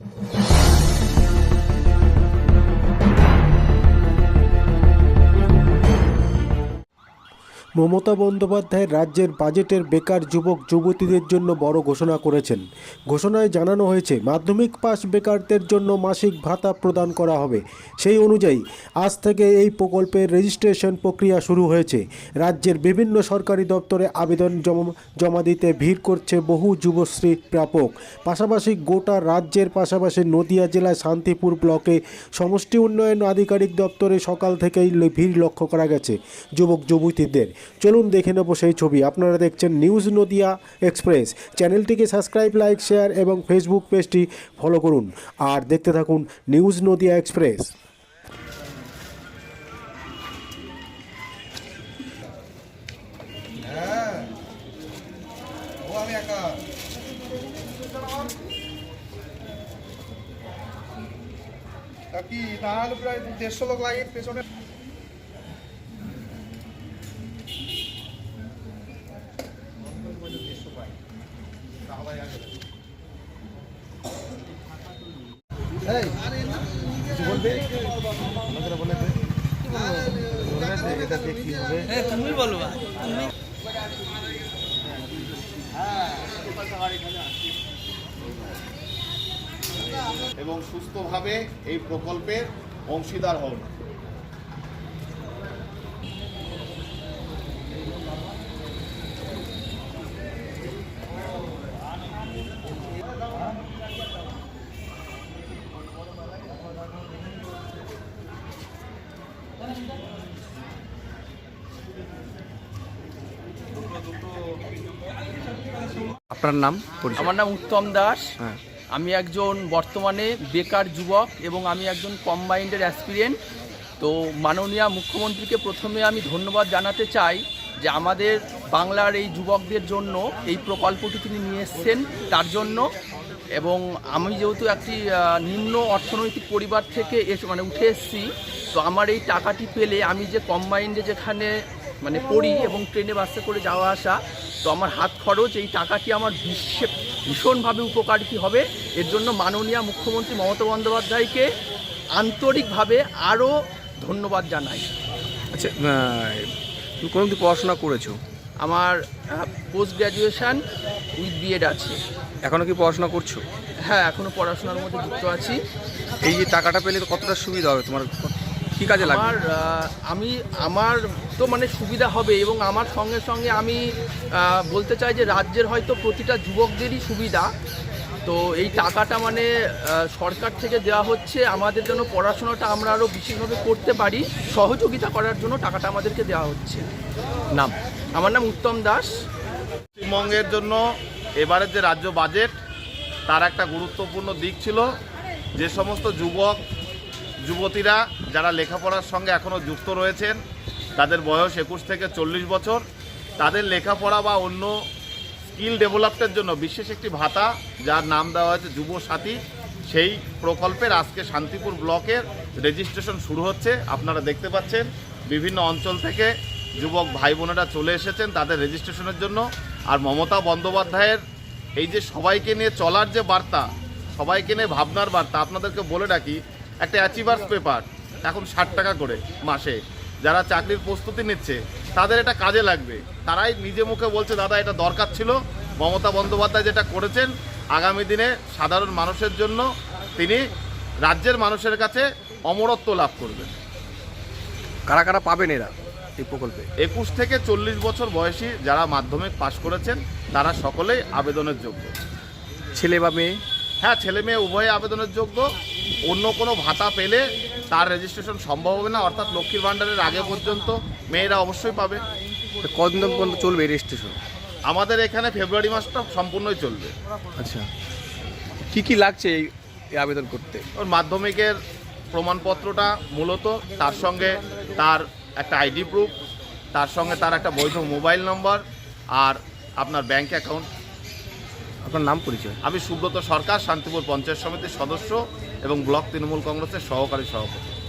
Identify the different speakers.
Speaker 1: Yeah. Mamata Bandyopadhyay রাজ্যের বাজেটের বেকার যুবক, যুবতীদের জন্য বড় ঘোষণা করেছেন। ঘোষণায় জানানো হয়েছে, মাধ্যমিক পাস বেকারদের জন্য মাসিক ভাতা প্রদান করা হবে। সেই অনুযায়ী, আজ থেকে এই প্রকল্পের রেজিস্ট্রেশন প্রক্রিয়া শুরু হয়েছে। রাজ্যের বিভিন্ন সরকারি দপ্তরে আবেদন জমা জমা দিতে ভিড় করছে বহু যুবশ্রী প্রাপক। পাশাপাশি গোটা রাজ্যের পাশাপাশি নদিয়া জেলায় শান্তিপুর ব্লকে সমষ্টি উন্নয়ন আধিকারিক দপ্তরে সকাল থেকেই ভিড় লক্ষ্য করা গেছে। যুবক, যুবতীদের চলুন দেখে নেব সেই ছবি। আপনারা দেখছেন নিউজ নদিয়া এক্সপ্রেস। চ্যানেলটিকে সাবস্ক্রাইব, লাইক, শেয়ার এবং ফেসবুক পেজটি ফলো করুন। আর দেখতে থাকুন নিউজ নদিয়া এক্সপ্রেস।
Speaker 2: তা কি, তাহলে প্রায় দেড়শো লোক লাগে পেছনে? বলবে?
Speaker 3: তুমি
Speaker 4: এবং সুস্থভাবে এই প্রকল্পের অংশীদার হন।
Speaker 5: আপনার নাম
Speaker 3: আমার নাম উত্তম দাস।
Speaker 5: হ্যাঁ।
Speaker 3: আমি একজন বর্তমানে বেকার যুবক এবং আমি একজন কম্বাইন্ডের অ্যাসপিরিয়েন্ট তো মাননীয় মুখ্যমন্ত্রীকে প্রথমে আমি ধন্যবাদ জানাতে চাই যে আমাদের বাংলার এই যুবকদের জন্য এই প্রকল্পটি তিনি নিয়ে এসছেন তার জন্য। এবং আমি যেহেতু একটি নিম্ন অর্থনৈতিক পরিবার থেকে এসে মানে উঠে এসেছি তো আমার এই টাকাটি পেলে আমি যে কম্বাইন্ডে যেখানে মানে পড়ি এবং ট্রেনে বাসে করে যাওয়া আসা তো আমার হাত খরচ এই টাকাটি আমার বিশ্বে ভীষণভাবে উপকারিত হবে? এর জন্য মাননীয় মুখ্যমন্ত্রী মমতা বন্দ্যোপাধ্যায়কে আন্তরিকভাবে আরও ধন্যবাদ জানাই।
Speaker 5: আচ্ছা কোনো কিছু পড়াশোনা করেছ?
Speaker 3: আমার পোস্ট গ্র্যাজুয়েশান উইথ বিএড আছে।
Speaker 5: এখনও কি পড়াশোনা করছ?
Speaker 3: হ্যাঁ এখনও পড়াশোনার মধ্যে যুক্ত আছি।
Speaker 5: এই যে টাকাটা পেলে তো কতটা সুবিধা হবে তোমার? কি কাজে লাগবে?
Speaker 3: আমার আমি আমার তো মানে সুবিধা হবে এবং আমার সঙ্গে সঙ্গে আমি বলতে চাই যে রাজ্যের হয়তো প্রতিটা যুবকদেরই সুবিধা। তো এই টাকাটা মানে সরকার থেকে দেওয়া হচ্ছে। আমাদের জন্য পড়াশোনাটা আমরা আরও বিশেষভাবে করতে পারি। সহযোগিতা করার জন্য টাকাটা আমাদেরকে দেওয়া হচ্ছে।
Speaker 5: নাম?
Speaker 3: আমার নাম উত্তম দাস।
Speaker 4: পশ্চিমবঙ্গের জন্য এবারের যে রাজ্য বাজেট তার একটা গুরুত্বপূর্ণ দিক ছিল যে সমস্ত যুবক যুবতীরা যারা লেখাপড়ার সঙ্গে এখনও যুক্ত রয়েছেন, তাদের বয়স একুশ থেকে চল্লিশ বছর, তাদের লেখাপড়া বা অন্য স্কিল ডেভেলপমেন্টের জন্য বিশেষ একটি ভাতা, যার নাম দেওয়া হয়েছে যুব সাথী। সেই প্রকল্পের আজকে শান্তিপুর ব্লকের রেজিস্ট্রেশন শুরু হচ্ছে। আপনারা দেখতে পাচ্ছেন, বিভিন্ন অঞ্চল থেকে যুবক ভাই বোনেরা চলে এসেছেন তাদের রেজিস্ট্রেশনের জন্য। আর মমতা বন্দ্যোপাধ্যায়ের এই যে সবাইকে নিয়ে চলার যে বার্তা, সবাইকে নিয়ে ভাবনার বার্তা, আপনাদেরকে বলে রাখি একটা অ্যাচিভার্স পেপার এখন ষাট টাকা করে মাসে। যারা চাকরির প্রস্তুতি নিচ্ছে তাদের এটা কাজে লাগবে। তারাই নিজে মুখে বলছে দাদা এটা দরকার ছিল। মমতা বন্দ্যোপাধ্যায় যেটা করেছেন আগামী দিনে সাধারণ মানুষের জন্য তিনি রাজ্যের মানুষের কাছে অমরত্ব লাভ করবেন।
Speaker 5: কারা কারা পাবেন এরা এই প্রকল্পে?
Speaker 4: একুশ থেকে চল্লিশ বছর বয়সী যারা মাধ্যমিক পাশ করেছেন তারা সকলেই আবেদনের যোগ্য।
Speaker 5: ছেলে বা মেয়ে?
Speaker 4: হ্যাঁ ছেলে মেয়ে উভয়ে আবেদনের যোগ্য। অন্য কোনো ভাতা পেলে তার রেজিস্ট্রেশন সম্ভব হবে না অর্থাৎ লক্ষ্মীর ভাণ্ডারের আগে পর্যন্ত মেয়েরা অবশ্যই পাবে।
Speaker 5: কদিন পর্যন্ত চলবে রেজিস্ট্রেশন
Speaker 4: আমাদের এখানে ফেব্রুয়ারি মাসটা সম্পূর্ণই চলবে।
Speaker 5: আচ্ছা। কি কি লাগছে এই এই আবেদন করতে?
Speaker 4: ওর মাধ্যমিকের প্রমাণপত্রটা মূলত তার সঙ্গে তার একটা আইডি প্রুফ তার সঙ্গে তার একটা বৈধ মোবাইল নম্বর আর আপনার ব্যাংক অ্যাকাউন্ট
Speaker 5: আপনার নাম পরিচয়?
Speaker 4: আমি সুব্রত সরকার, শান্তিপুর পঞ্চায়েত সমিতির সদস্য এবং ব্লক তৃণমূল কংগ্রেসের সহকারী সভাপতি।